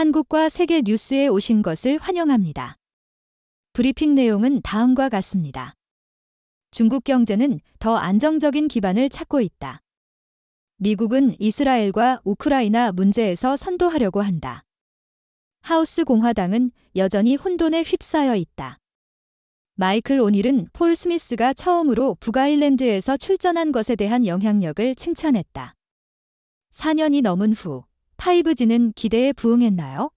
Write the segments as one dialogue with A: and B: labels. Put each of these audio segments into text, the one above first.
A: 한국과 세계 뉴스에 오신 것을 환영합니다. 브리핑 내용은 다음과 같습니다. 중국 경제는 더 안정적인 기반을 찾고 있다. 미국은 이스라엘과 우크라이나 문제에서 선도하려고 한다. 하우스 공화당은 여전히 혼돈에 휩싸여 있다. 마이클 오닐은 폴 스미스가 처음으로 북아일랜드에서 출전한 것에 대한 영향력을 칭찬했다. 4년이 넘은 후 5G는 기대에 부응했나요?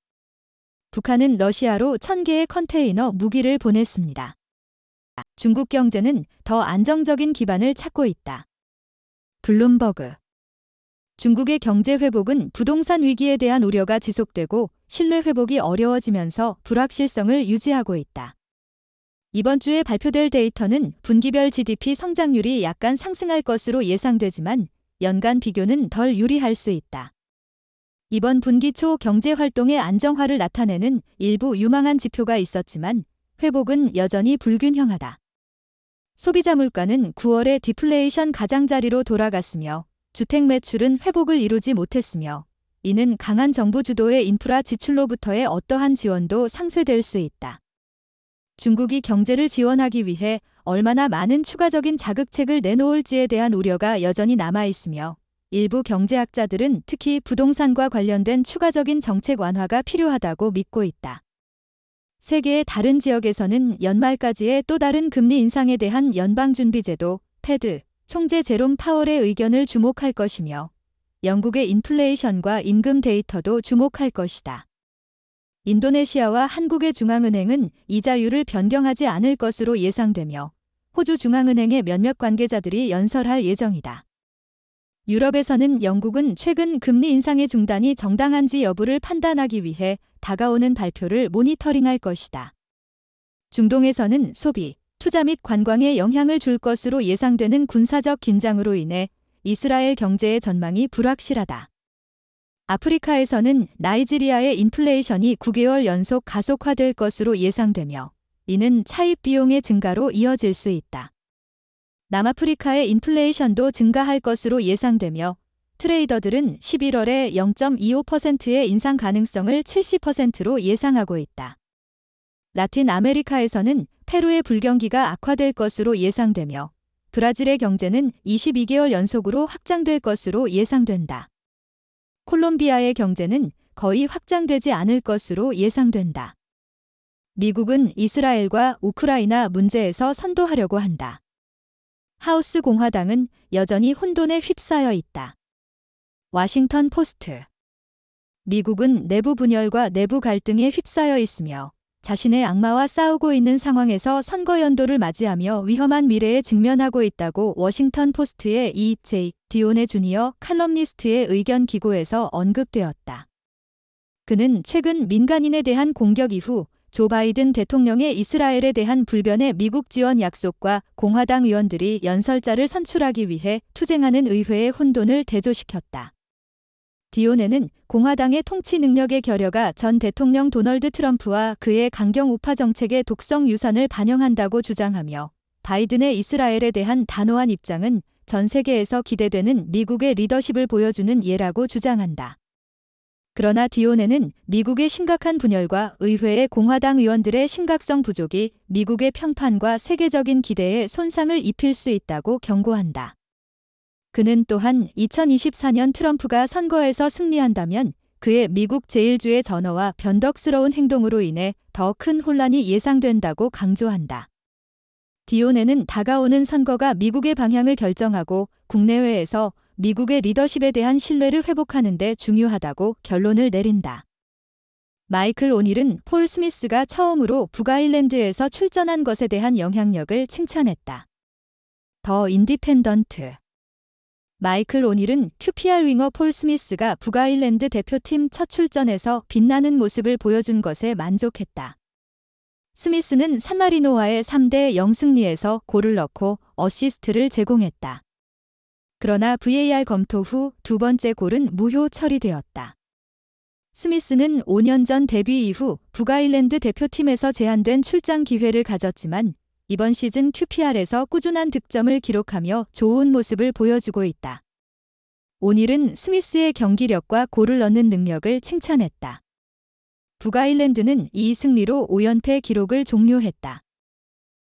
A: 북한은 러시아로 1000개의 컨테이너 무기를 보냈습니다. 중국 경제는 더 안정적인 기반을 찾고 있다. 블룸버그 중국의 경제 회복은 부동산 위기에 대한 우려가 지속되고 신뢰 회복이 어려워지면서 불확실성을 유지하고 있다. 이번 주에 발표될 데이터는 분기별 GDP 성장률이 약간 상승할 것으로 예상되지만 연간 비교는 덜 유리할 수 있다. 이번 분기 초 경제 활동의 안정화를 나타내는 일부 유망한 지표가 있었지만 회복은 여전히 불균형하다. 소비자 물가는 9월에 디플레이션 가장자리로 돌아갔으며 주택 매출은 회복을 이루지 못했으며 이는 강한 정부 주도의 인프라 지출로부터의 어떠한 지원도 상쇄될 수 있다. 중국이 경제를 지원하기 위해 얼마나 많은 추가적인 자극책을 내놓을지에 대한 우려가 여전히 남아 있으며 일부 경제학자들은 특히 부동산과 관련된 추가적인 정책 완화가 필요하다고 믿고 있다. 세계의 다른 지역에서는 연말까지의 또 다른 금리 인상에 대한 연방준비제도, 패드, 총재 제롬 파월의 의견을 주목할 것이며 영국의 인플레이션과 임금 데이터도 주목할 것이다. 인도네시아와 한국의 중앙은행은 이자율을 변경하지 않을 것으로 예상되며 호주 중앙은행의 몇몇 관계자들이 연설할 예정이다. 유럽에서는 영국은 최근 금리 인상의 중단이 정당한지 여부를 판단하기 위해 다가오는 발표를 모니터링할 것이다. 중동에서는 소비, 투자 및 관광에 영향을 줄 것으로 예상되는 군사적 긴장으로 인해 이스라엘 경제의 전망이 불확실하다. 아프리카에서는 나이지리아의 인플레이션이 9개월 연속 가속화될 것으로 예상되며 이는 차입 비용의 증가로 이어질 수 있다. 남아프리카의 인플레이션도 증가할 것으로 예상되며 트레이더들은 11월에 0.25%의 인상 가능성을 70%로 예상하고 있다. 라틴 아메리카에서는 페루의 불경기가 악화될 것으로 예상되며 브라질의 경제는 22개월 연속으로 확장될 것으로 예상된다. 콜롬비아의 경제는 거의 확장되지 않을 것으로 예상된다. 미국은 이스라엘과 우크라이나 문제에서 선도하려고 한다. 하우스 공화당은 여전히 혼돈에 휩싸여 있다. 와싱턴 포스트 미국은 내부 분열과 내부 갈등에 휩싸여 있으며 자신의 악마와 싸우고 있는 상황에서 선거 연도를 맞이하며 위험한 미래에 직면하고 있다고 워싱턴 포스트의 E.J. 디오네 주니어 칼럼니스트의 의견 기고에서 언급되었다. 그는 최근 민간인에 대한 공격 이후 조 바이든 대통령의 이스라엘에 대한 불변의 미국 지원 약속과 공화당 의원들이 연설자를 선출하기 위해 투쟁하는 의회의 혼돈을 대조시켰다. 디오네는 공화당의 통치 능력의 결여가 전 대통령 도널드 트럼프와 그의 강경 우파 정책의 독성 유산을 반영한다고 주장하며 바이든의 이스라엘에 대한 단호한 입장은 전 세계에서 기대되는 미국의 리더십을 보여주는 예라고 주장한다. 그러나 디오네는 미국의 심각한 분열과 의회의 공화당 의원들의 심각성 부족이 미국의 평판과 세계적인 기대에 손상을 입힐 수 있다고 경고한다. 그는 또한 2024년 트럼프가 선거에서 승리한다면 그의 미국 제1주의 전어와 변덕스러운 행동으로 인해 더 큰 혼란이 예상된다고 강조한다. 디오네는 다가오는 선거가 미국의 방향을 결정하고 국내외에서 미국의 리더십에 대한 신뢰를 회복하는 데 중요하다고 결론을 내린다. 마이클 오닐은 폴 스미스가 처음으로 북아일랜드에서 출전한 것에 대한 영향력을 칭찬했다. 더 인디펜던트 마이클 오닐은 QPR 윙어 폴 스미스가 북아일랜드 대표팀 첫 출전에서 빛나는 모습을 보여준 것에 만족했다. 스미스는 산마리노와의 3대 0 승리에서 골을 넣고 어시스트를 제공했다. 그러나 VAR 검토 후 두 번째 골은 무효 처리되었다. 스미스는 5년 전 데뷔 이후 북아일랜드 대표팀에서 제한된 출장 기회를 가졌지만 이번 시즌 QPR에서 꾸준한 득점을 기록하며 좋은 모습을 보여주고 있다. 오닐은 스미스의 경기력과 골을 넣는 능력을 칭찬했다. 북아일랜드는 이 승리로 5연패 기록을 종료했다.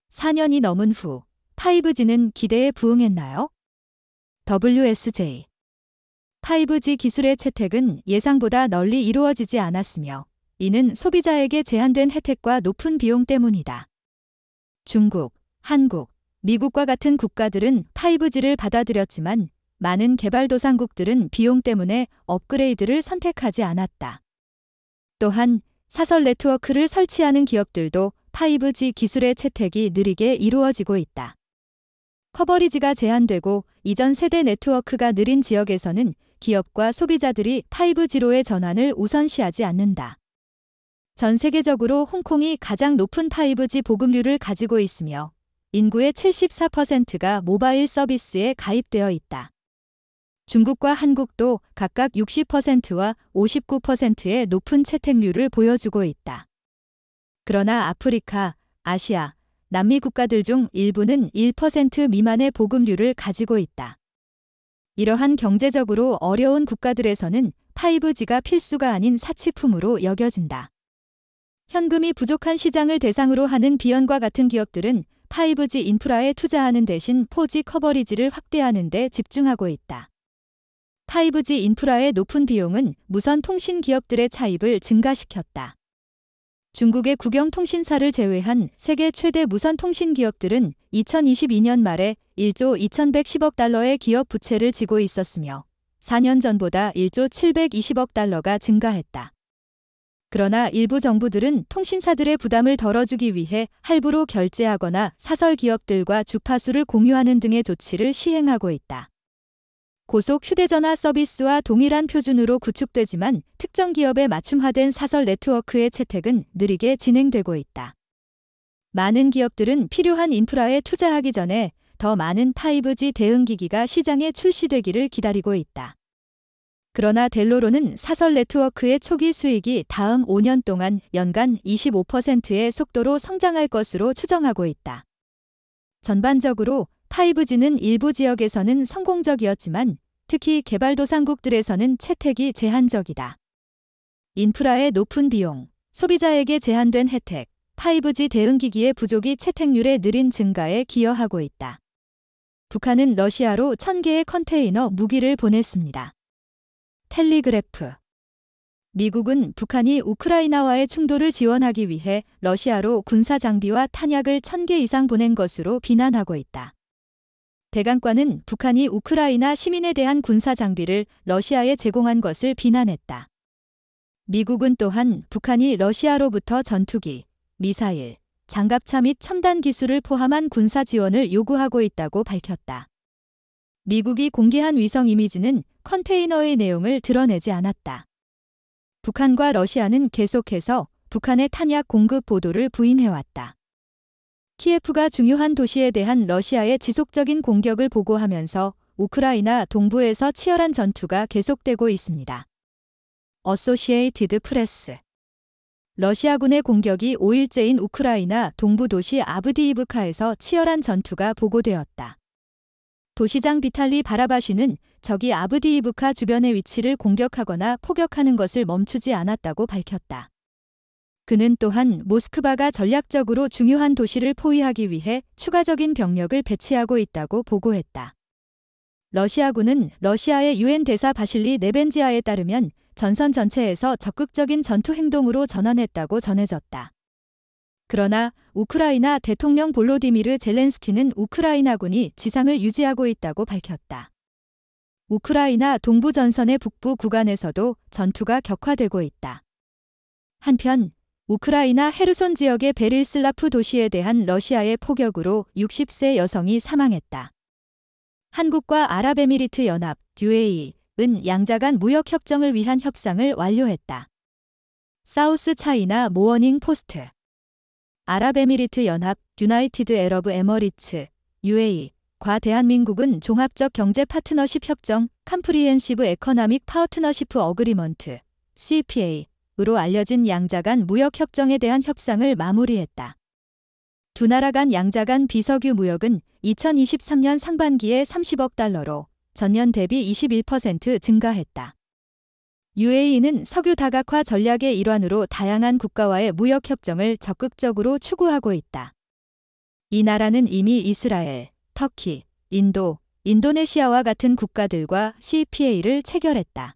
A: 4년이 넘은 후 5G는 기대에 부응했나요? WSJ 5G 기술의 채택은 예상보다 널리 이루어지지 않았으며 이는 소비자에게 제한된 혜택과 높은 비용 때문이다. 중국, 한국, 미국과 같은 국가들은 5G를 받아들였지만 많은 개발도상국들은 비용 때문에 업그레이드를 선택하지 않았다. 또한 사설 네트워크를 설치하는 기업들도 5G 기술의 채택이 느리게 이루어지고 있다. 커버리지가 제한되고 이전 세대 네트워크가 느린 지역에서는 기업과 소비자들이 5G로의 전환을 우선시하지 않는다. 전 세계적으로 홍콩이 가장 높은 5G 보급률을 가지고 있으며 인구의 74%가 모바일 서비스에 가입되어 있다. 중국과 한국도 각각 60%와 59%의 높은 채택률을 보여주고 있다. 그러나 아프리카, 아시아, 남미 국가들 중 일부는 1% 미만의 보급률을 가지고 있다. 이러한 경제적으로 어려운 국가들에서는 5G가 필수가 아닌 사치품으로 여겨진다. 현금이 부족한 시장을 대상으로 하는 비연과 같은 기업들은 5G 인프라에 투자하는 대신 4G 커버리지를 확대하는 데 집중하고 있다. 5G 인프라의 높은 비용은 무선 통신 기업들의 차입을 증가시켰다. 중국의 국영통신사를 제외한 세계 최대 무선 통신 기업들은 2022년 말에 1조 2110억 달러의 기업 부채를 지고 있었으며 4년 전보다 1조 720억 달러가 증가했다. 그러나 일부 정부들은 통신사들의 부담을 덜어주기 위해 할부로 결제하거나 사설 기업들과 주파수를 공유하는 등의 조치를 시행하고 있다. 고속 휴대전화 서비스와 동일한 표준으로 구축되지만 특정 기업에 맞춤화된 사설 네트워크의 채택은 느리게 진행되고 있다. 많은 기업들은 필요한 인프라에 투자하기 전에 더 많은 5G 대응기기가 시장에 출시되기를 기다리고 있다. 그러나 델로로는 사설 네트워크의 초기 수익이 다음 5년 동안 연간 25%의 속도로 성장할 것으로 추정하고 있다. 전반적으로 5G는 일부 지역에서는 성공적이었지만 특히 개발도상국들에서는 채택이 제한적이다. 인프라의 높은 비용, 소비자에게 제한된 혜택, 5G 대응기기의 부족이 채택률의 느린 증가에 기여하고 있다. 북한은 러시아로 1000개의 컨테이너 무기를 보냈습니다. 텔리그래프 미국은 북한이 우크라이나와의 충돌을 지원하기 위해 러시아로 군사 장비와 탄약을 1000개 이상 보낸 것으로 비난하고 있다. 대강과는 북한이 우크라이나 시민에 대한 군사 장비를 러시아에 제공한 것을 비난했다. 미국은 또한 북한이 러시아로부터 전투기, 미사일, 장갑차 및 첨단 기술을 포함한 군사 지원을 요구하고 있다고 밝혔다. 미국이 공개한 위성 이미지는 컨테이너의 내용을 드러내지 않았다. 북한과 러시아는 계속해서 북한의 탄약 공급 보도를 부인해왔다. 키예프가 중요한 도시에 대한 러시아의 지속적인 공격을 보고하면서 우크라이나 동부에서 치열한 전투가 계속되고 있습니다. 어소시에이티드 프레스 러시아군의 공격이 5일째인 우크라이나 동부 도시 아브디이브카에서 치열한 전투가 보고되었다. 도시장 비탈리 바라바쉬는 적이 아브디이브카 주변의 위치를 공격하거나 포격하는 것을 멈추지 않았다고 밝혔다. 그는 또한 모스크바가 전략적으로 중요한 도시를 포위하기 위해 추가적인 병력을 배치하고 있다고 보고했다. 러시아군은 러시아의 유엔 대사 바실리 네벤지아에 따르면 전선 전체에서 적극적인 전투 행동으로 전환했다고 전해졌다. 그러나 우크라이나 대통령 볼로디미르 젤렌스키는 우크라이나군이 지상을 유지하고 있다고 밝혔다. 우크라이나 동부 전선의 북부 구간에서도 전투가 격화되고 있다. 한편 우크라이나 헤르손 지역의 베릴슬라프 도시에 대한 러시아의 포격으로 60세 여성이 사망했다. 한국과 아랍에미리트 연합 UAE은 양자 간 무역 협정을 위한 협상을 완료했다. 사우스 차이나 모어닝 포스트 아랍에미리트 연합 유나이티드 에러브 에머리츠 UAE 과 대한민국은 종합적 경제 파트너십 협정 캄프리헨시브 에커나믹 파트너시프 어그리먼트 CPA 로 알려진 양자 간 무역 협정에 대한 협상을 마무리했다. 두 나라 간 양자 간 비석유 무역은 2023년 상반기에 30억 달러로 전년 대비 21% 증가했다. UAE는 석유 다각화 전략의 일환으로 다양한 국가와의 무역 협정을 적극적으로 추구하고 있다. 이 나라는 이미 이스라엘, 터키, 인도, 인도네시아와 같은 국가들과 CPA를 체결했다.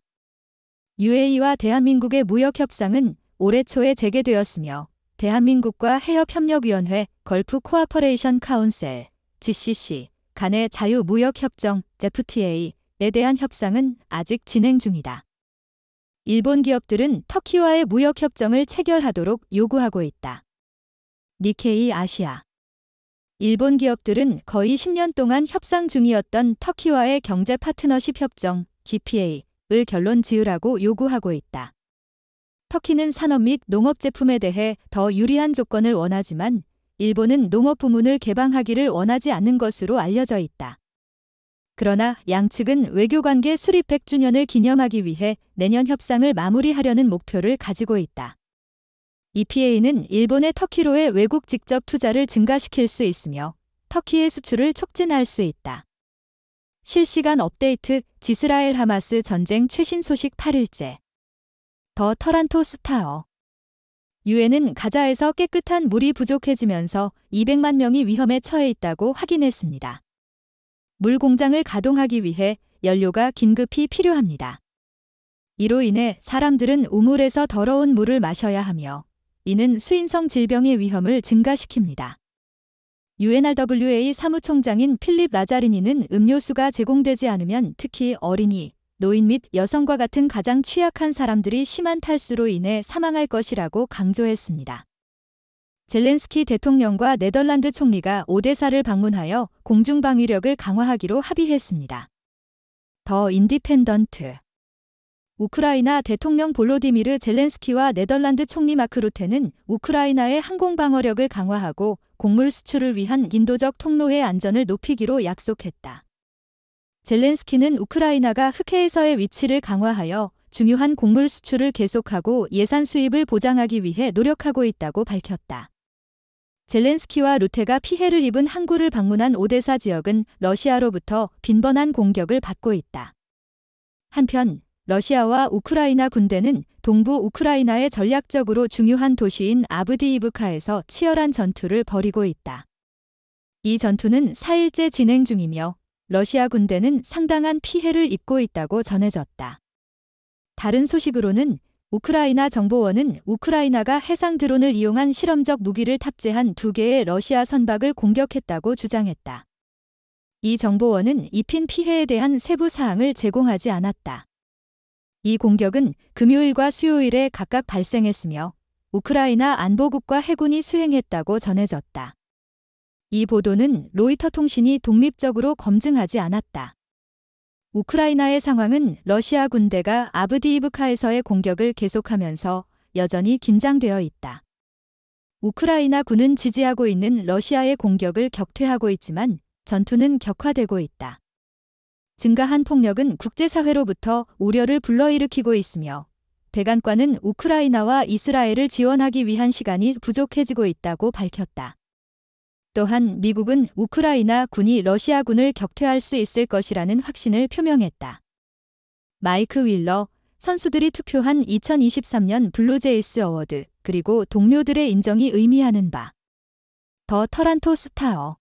A: UAE와 대한민국의 무역 협상은 올해 초에 재개되었으며 대한민국과 해협협력위원회, 걸프 코아퍼레이션 카운셀, GCC 간의 자유무역협정, FTA에 대한 협상은 아직 진행 중이다. 일본 기업들은 터키와의 무역협정을 체결하도록 요구하고 있다. 니케이 아시아 일본 기업들은 거의 10년 동안 협상 중이었던 터키와의 경제 파트너십 협정, GPA 를 결론 지으라고 요구하고 있다. 터키는 산업 및 농업 제품에 대해 더 유리한 조건을 원하지만 일본은 농업 부문을 개방하기를 원하지 않는 것으로 알려져 있다. 그러나 양측은 외교관계 수립 100주년을 기념하기 위해 내년 협상을 마무리하려는 목표를 가지고 있다. EPA는 일본의 터키로의 외국 직접 투자를 증가시킬 수 있으며 터키의 수출을 촉진할 수 있다. 실시간 업데이트 지스라엘 하마스 전쟁 최신 소식 8일째. 더 터란토 스타어 유엔은 가자에서 깨끗한 물이 부족해지면서 200만 명이 위험에 처해 있다고 확인했습니다. 물 공장을 가동하기 위해 연료가 긴급히 필요합니다. 이로 인해 사람들은 우물에서 더러운 물을 마셔야 하며 이는 수인성 질병의 위험을 증가시킵니다. UNRWA 사무총장인 필립 라자리니는 음료수가 제공되지 않으면 특히 어린이, 노인 및 여성과 같은 가장 취약한 사람들이 심한 탈수로 인해 사망할 것이라고 강조했습니다. 젤렌스키 대통령과 네덜란드 총리가 오데사를 방문하여 공중방위력을 강화하기로 합의했습니다. 더 인디펜던트 우크라이나 대통령 볼로디미르 젤렌스키와 네덜란드 총리 마크 루테는 우크라이나의 항공방어력을 강화하고 곡물 수출을 위한 인도적 통로의 안전을 높이기로 약속했다. 젤렌스키는 우크라이나가 흑해에서의 위치를 강화하여 중요한 곡물 수출을 계속하고 예산 수입을 보장하기 위해 노력하고 있다고 밝혔다. 젤렌스키와 루테가 피해를 입은 항구를 방문한 오데사 지역은 러시아로부터 빈번한 공격을 받고 있다. 한편 러시아와 우크라이나 군대는 동부 우크라이나의 전략적으로 중요한 도시인 아브디이브카에서 치열한 전투를 벌이고 있다. 이 전투는 4일째 진행 중이며 러시아 군대는 상당한 피해를 입고 있다고 전해졌다. 다른 소식으로는 우크라이나 정보원은 우크라이나가 해상 드론을 이용한 실험적 무기를 탑재한 두 개의 러시아 선박을 공격했다고 주장했다. 이 정보원은 입힌 피해에 대한 세부 사항을 제공하지 않았다. 이 공격은 금요일과 수요일에 각각 발생했으며 우크라이나 안보국과 해군이 수행했다고 전해졌다. 이 보도는 로이터 통신이 독립적으로 검증하지 않았다. 우크라이나의 상황은 러시아 군대가 아브디이브카에서의 공격을 계속하면서 여전히 긴장되어 있다. 우크라이나 군은 지지하고 있는 러시아의 공격을 격퇴하고 있지만 전투는 격화되고 있다. 증가한 폭력은 국제사회로부터 우려를 불러일으키고 있으며 백안과는 우크라이나와 이스라엘을 지원하기 위한 시간이 부족해지고 있다고 밝혔다. 또한 미국은 우크라이나 군이 러시아군을 격퇴할 수 있을 것이라는 확신을 표명했다. 마이크 윌러, 선수들이 투표한 2023년 블루제이스 어워드, 그리고 동료들의 인정이 의미하는 바. 더 터란토 스타어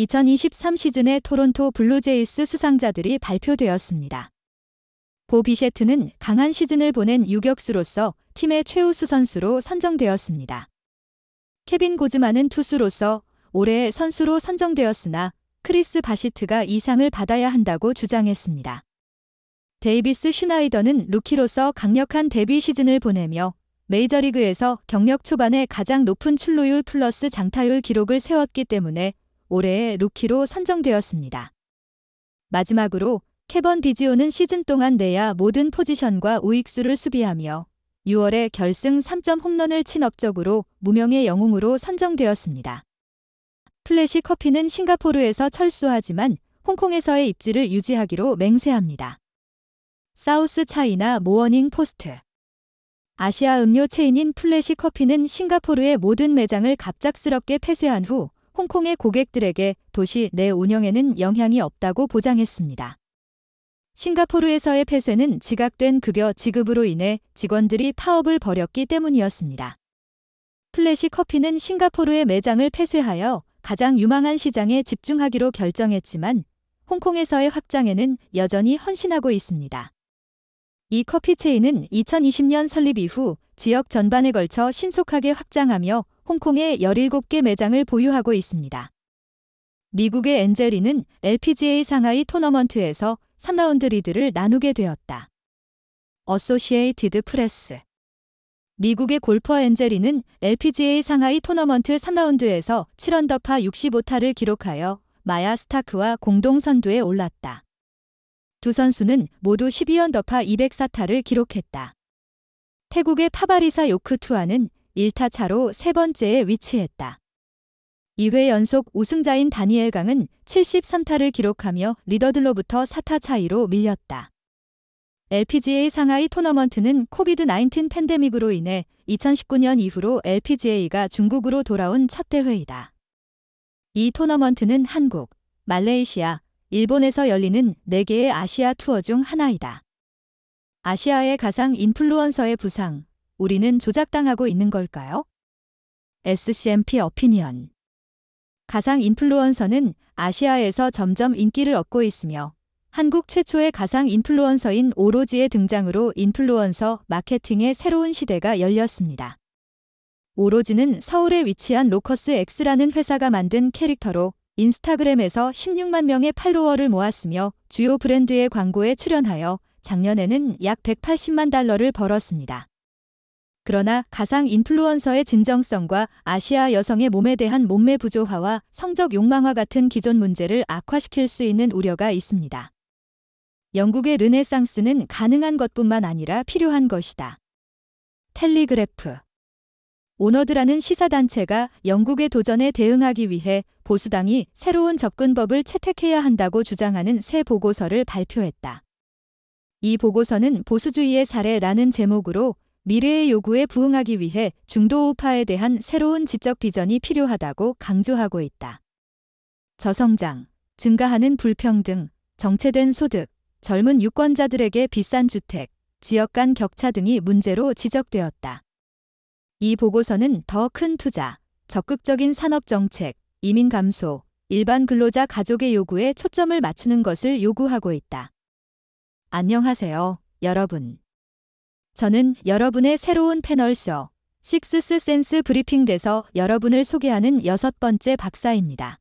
A: 2023 시즌의 토론토 블루제이스 수상자들이 발표되었습니다. 보 비셰트는 강한 시즌을 보낸 유격수로서 팀의 최우수 선수로 선정되었습니다. 케빈 고즈마는 투수로서 올해의 선수로 선정되었으나 크리스 바시트가 이상을 받아야 한다고 주장했습니다. 데이비스 슈나이더는 루키로서 강력한 데뷔 시즌을 보내며 메이저리그에서 경력 초반에 가장 높은 출루율 플러스 장타율 기록을 세웠기 때문에 올해의 루키로 선정되었습니다. 마지막으로 캐번 비지오는 시즌 동안 내야 모든 포지션과 우익수를 수비하며 6월에 결승 3점 홈런을 친 업적으로 무명의 영웅으로 선정되었습니다. 플래시 커피는 싱가포르에서 철수하지만 홍콩에서의 입지를 유지하기로 맹세합니다. 사우스 차이나 모어닝 포스트 아시아 음료 체인인 플래시 커피는 싱가포르의 모든 매장을 갑작스럽게 폐쇄한 후 홍콩의 고객들에게 도시 내 운영에는 영향이 없다고 보장했습니다. 싱가포르에서의 폐쇄는 지각된 급여 지급으로 인해 직원들이 파업을 벌였기 때문이었습니다. 플래시 커피는 싱가포르의 매장을 폐쇄하여 가장 유망한 시장에 집중하기로 결정했지만 홍콩에서의 확장에는 여전히 헌신하고 있습니다. 이 커피 체인은 2020년 설립 이후 지역 전반에 걸쳐 신속하게 확장하며 홍콩에 17개 매장을 보유하고 있습니다. 미국의 엔젤리는 LPGA 상하이 토너먼트에서 3라운드 리드를 나누게 되었다. 어소시에이티드 프레스 미국의 골퍼 엔젤리는 LPGA 상하이 토너먼트 3라운드에서 7언더파 65타를 기록하여 마야 스타크와 공동 선두에 올랐다. 두 선수는 모두 12언더파 204타를 기록했다. 태국의 파바리사 요크 투아는 1타 차로 세 번째에 위치했다. 2회 연속 우승자인 다니엘 강은 73타를 기록하며 리더들로부터 4타 차이로 밀렸다. LPGA 상하이 토너먼트는 코비드-19 팬데믹으로 인해 2019년 이후로 LPGA가 중국으로 돌아온 첫 대회이다. 이 토너먼트는 한국, 말레이시아, 일본에서 열리는 4개의 아시아 투어 중 하나이다. 아시아의 가상 인플루언서의 부상, 우리는 조작당하고 있는 걸까요? SCMP 어피니언 가상 인플루언서는 아시아에서 점점 인기를 얻고 있으며 한국 최초의 가상 인플루언서인 오로지의 등장으로 인플루언서 마케팅의 새로운 시대가 열렸습니다. 오로지는 서울에 위치한 로커스 X라는 회사가 만든 캐릭터로 인스타그램에서 16만 명의 팔로워를 모았으며 주요 브랜드의 광고에 출연하여 작년에는 약 180만 달러를 벌었습니다. 그러나 가상 인플루언서의 진정성과 아시아 여성의 몸에 대한 몸매 부조화와 성적 욕망화 같은 기존 문제를 악화시킬 수 있는 우려가 있습니다. 영국의 르네상스는 가능한 것뿐만 아니라 필요한 것이다. 텔리그래프 오너드라는 시사단체가 영국의 도전에 대응하기 위해 보수당이 새로운 접근법을 채택해야 한다고 주장하는 새 보고서를 발표했다. 이 보고서는 보수주의의 사례라는 제목으로 미래의 요구에 부응하기 위해 중도 우파에 대한 새로운 지적 비전이 필요하다고 강조하고 있다. 저성장, 증가하는 불평등, 정체된 소득, 젊은 유권자들에게 비싼 주택, 지역 간 격차 등이 문제로 지적되었다. 이 보고서는 더 큰 투자, 적극적인 산업 정책, 이민 감소, 일반 근로자 가족의 요구에 초점을 맞추는 것을 요구하고 있다. 안녕하세요, 여러분. 저는 여러분의 새로운 패널쇼 식스스 센스 브리핑돼서 여러분을 소개하는 여섯 번째 박사입니다.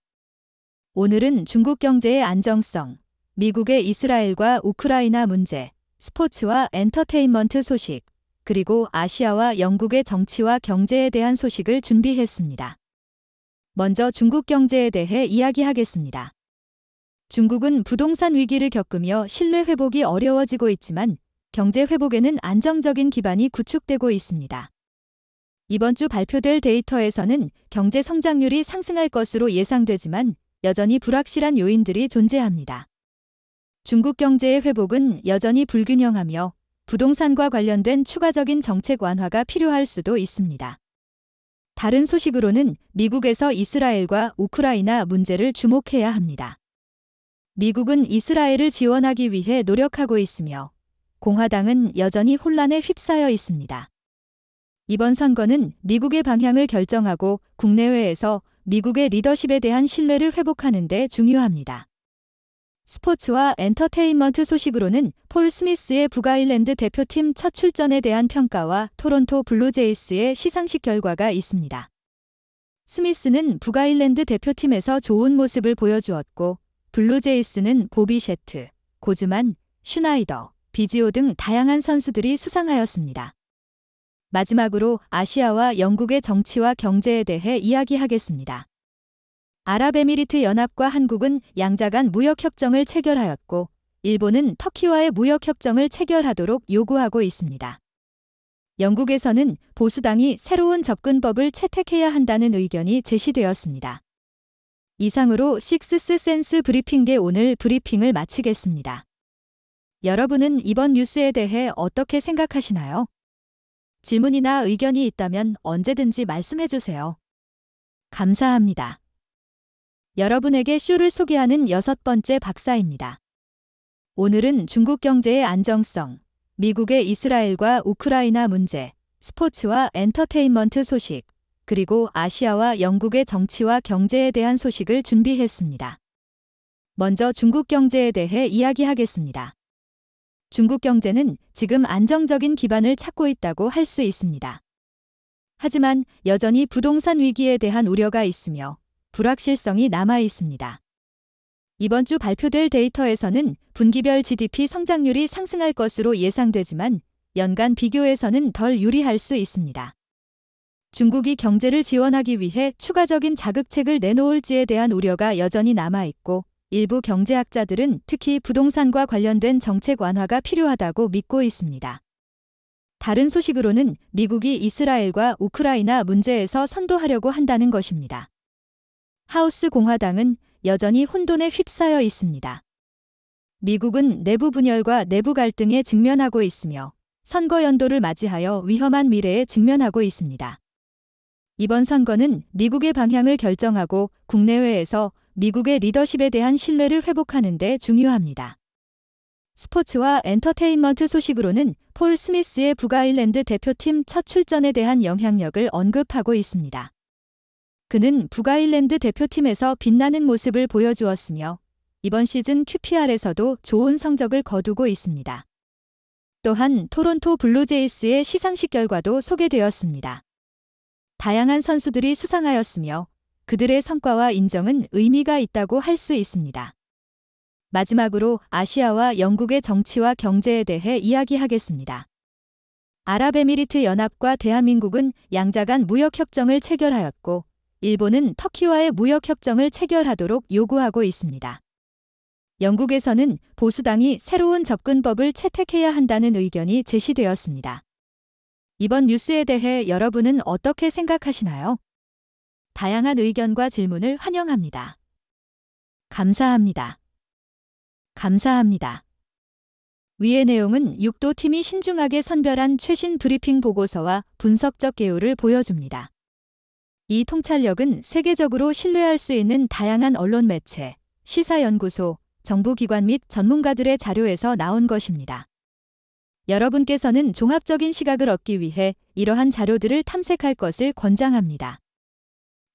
A: 오늘은 중국 경제의 안정성, 미국의 이스라엘과 우크라이나 문제, 스포츠와 엔터테인먼트 소식, 그리고 아시아와 영국의 정치와 경제에 대한 소식을 준비했습니다. 먼저 중국 경제에 대해 이야기하겠습니다. 중국은 부동산 위기를 겪으며 신뢰 회복이 어려워지고 있지만 경제 회복에는 안정적인 기반이 구축되고 있습니다. 이번 주 발표될 데이터에서는 경제 성장률이 상승할 것으로 예상되지만 여전히 불확실한 요인들이 존재합니다. 중국 경제의 회복은 여전히 불균형하며 부동산과 관련된 추가적인 정책 완화가 필요할 수도 있습니다. 다른 소식으로는 미국에서 이스라엘과 우크라이나 문제를 주목해야 합니다. 미국은 이스라엘을 지원하기 위해 노력하고 있으며 공화당은 여전히 혼란에 휩싸여 있습니다. 이번 선거는 미국의 방향을 결정하고 국내외에서 미국의 리더십에 대한 신뢰를 회복하는 데 중요합니다. 스포츠와 엔터테인먼트 소식으로는 폴 스미스의 북아일랜드 대표팀 첫 출전에 대한 평가와 토론토 블루제이스의 시상식 결과가 있습니다. 스미스는 북아일랜드 대표팀에서 좋은 모습을 보여주었고 블루제이스는 보비 셰트, 고즈만, 슈나이더, 비지오 등 다양한 선수들이 수상하였습니다. 마지막으로 아시아와 영국의 정치와 경제에 대해 이야기하겠습니다. 아랍에미리트 연합과 한국은 양자 간 무역협정을 체결하였고 일본은 터키와의 무역협정을 체결하도록 요구하고 있습니다. 영국에서는 보수당이 새로운 접근법을 채택해야 한다는 의견이 제시되었습니다. 이상으로 식스스 센스 브리핑대 오늘 브리핑을 마치겠습니다. 여러분은 이번 뉴스에 대해 어떻게 생각하시나요? 질문이나 의견이 있다면 언제든지 말씀해 주세요. 감사합니다. 여러분에게 쇼를 소개하는 여섯 번째 박사입니다. 오늘은 중국 경제의 안정성, 미국의 이스라엘과 우크라이나 문제, 스포츠와 엔터테인먼트 소식, 그리고 아시아와 영국의 정치와 경제에 대한 소식을 준비했습니다. 먼저 중국 경제에 대해 이야기하겠습니다. 중국 경제는 지금 안정적인 기반을 찾고 있다고 할 수 있습니다. 하지만 여전히 부동산 위기에 대한 우려가 있으며 불확실성이 남아 있습니다. 이번 주 발표될 데이터에서는 분기별 GDP 성장률이 상승할 것으로 예상되지만 연간 비교에서는 덜 유리할 수 있습니다. 중국이 경제를 지원하기 위해 추가적인 자극책을 내놓을지에 대한 우려가 여전히 남아 있고 일부 경제학자들은 특히 부동산과 관련된 정책 완화가 필요하다고 믿고 있습니다. 다른 소식으로는 미국이 이스라엘과 우크라이나 문제에서 선도하려고 한다는 것입니다. 하우스 공화당은 여전히 혼돈에 휩싸여 있습니다. 미국은 내부 분열과 내부 갈등에 직면하고 있으며 선거 연도를 맞이하여 위험한 미래에 직면하고 있습니다. 이번 선거는 미국의 방향을 결정하고 국내외에서 미국의 리더십에 대한 신뢰를 회복하는 데 중요합니다. 스포츠와 엔터테인먼트 소식으로는 폴 스미스의 북아일랜드 대표팀 첫 출전에 대한 영향력을 언급하고 있습니다. 그는 북아일랜드 대표팀에서 빛나는 모습을 보여주었으며 이번 시즌 QPR에서도 좋은 성적을 거두고 있습니다. 또한 토론토 블루제이스의 시상식 결과도 소개되었습니다. 다양한 선수들이 수상하였으며 그들의 성과와 인정은 의미가 있다고 할 수 있습니다. 마지막으로 아시아와 영국의 정치와 경제에 대해 이야기하겠습니다. 아랍에미리트 연합과 대한민국은 양자 간 무역협정을 체결하였고 일본은 터키와의 무역협정을 체결하도록 요구하고 있습니다. 영국에서는 보수당이 새로운 접근법을 채택해야 한다는 의견이 제시되었습니다. 이번 뉴스에 대해 여러분은 어떻게 생각하시나요? 다양한 의견과 질문을 환영합니다. 감사합니다. 감사합니다. 위의 내용은 6도 팀이 신중하게 선별한 최신 브리핑 보고서와 분석적 개요를 보여줍니다. 이 통찰력은 세계적으로 신뢰할 수 있는 다양한 언론 매체, 시사연구소, 정부기관 및 전문가들의 자료에서 나온 것입니다. 여러분께서는 종합적인 시각을 얻기 위해 이러한 자료들을 탐색할 것을 권장합니다.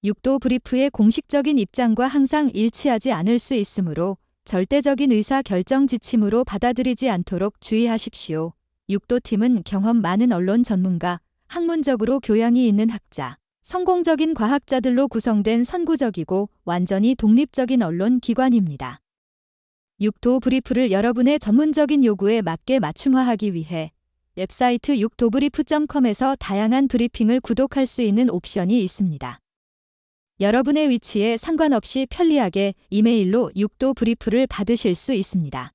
A: 6도 브리프의 공식적인 입장과 항상 일치하지 않을 수 있으므로 절대적인 의사 결정 지침으로 받아들이지 않도록 주의하십시오. 6도 팀은 경험 많은 언론 전문가, 학문적으로 교양이 있는 학자, 성공적인 과학자들로 구성된 선구적이고 완전히 독립적인 언론 기관입니다. 6도 브리프를 여러분의 전문적인 요구에 맞게 맞춤화하기 위해 웹사이트 6도브리프.com에서 다양한 브리핑을 구독할 수 있는 옵션이 있습니다. 여러분의 위치에 상관없이 편리하게 이메일로 6도 브리프를 받으실 수 있습니다.